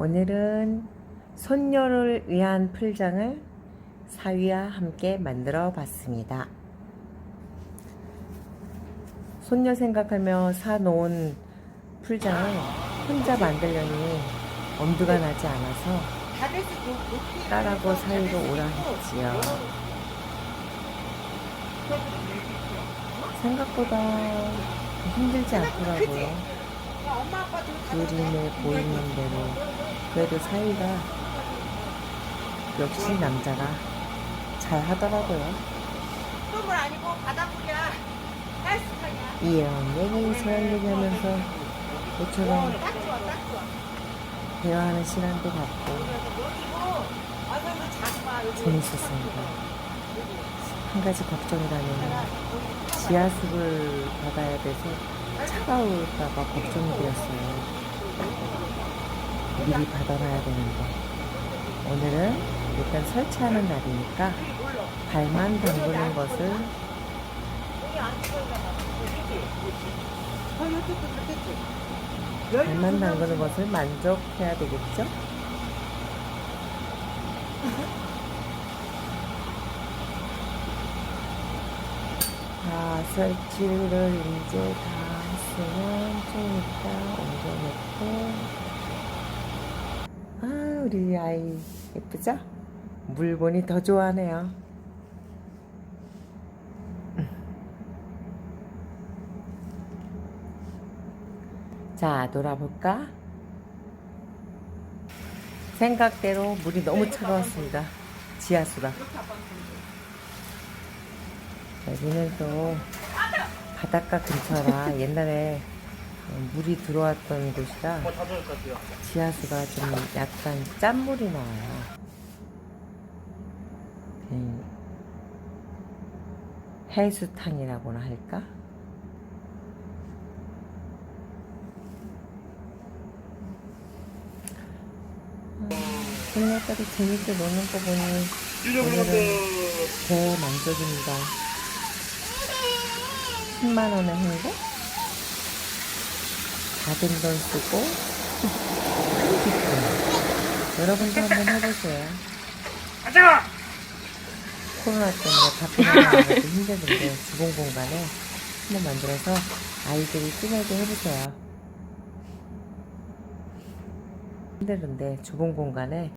오늘은 손녀를 위한 풀장을 사위와 함께 만들어 봤습니다. 손녀 생각하며 사놓은 풀장을 혼자 만들려니 엄두가 나지 않아서 딸하고 사위로 오라 했지요. 생각보다 힘들지 않더라고요. 그림에 보이는 대로 그래도 사이가 역시 남자가 잘 하더라고요. 물 아니고 바닷물이야. 이런 얘기 저런 얘기 하면서 모처럼 딱 좋아, 딱 좋아. 대화하는 시간도 갖고 와서 그. 여기. 재밌었습니다. 한 가지 걱정이라면 지하수를 받아야 돼서 차가울까봐 걱정이 되었어요. 미리 받아놔야 되는데 오늘은 일단 설치하는 날이니까 발만 담그는 것을. 발만 담그는 것을 만족해야 되겠죠? 자, 설치를 이제 다 했으면 좀 이따 옮겨놓고 아, 우리 아이 예쁘죠? 물건이 더 좋아하네요. 자, 놀아볼까? 생각대로 물이 너무 차가웠습니다. 지하수가. 여기는 또 바닷가 근처라 옛날에 물이 들어왔던 곳이라 지하수가 좀 약간 짠물이 나와요. 음, 해수탕이라고나 할까? 손녀딸이 재밌게 노는 거 보니 오늘은 대만족입니다. 10만 원의 행복? 작은 돈 쓰고 큰 기쁨. 여러분도 한번 해보세요. 가자! 코로나 때문에 나가는 것도 힘드는데 주공 공간에 한번 만들어서 아이들이 뛰놀게 해보세요. 힘드는데 주공 공간에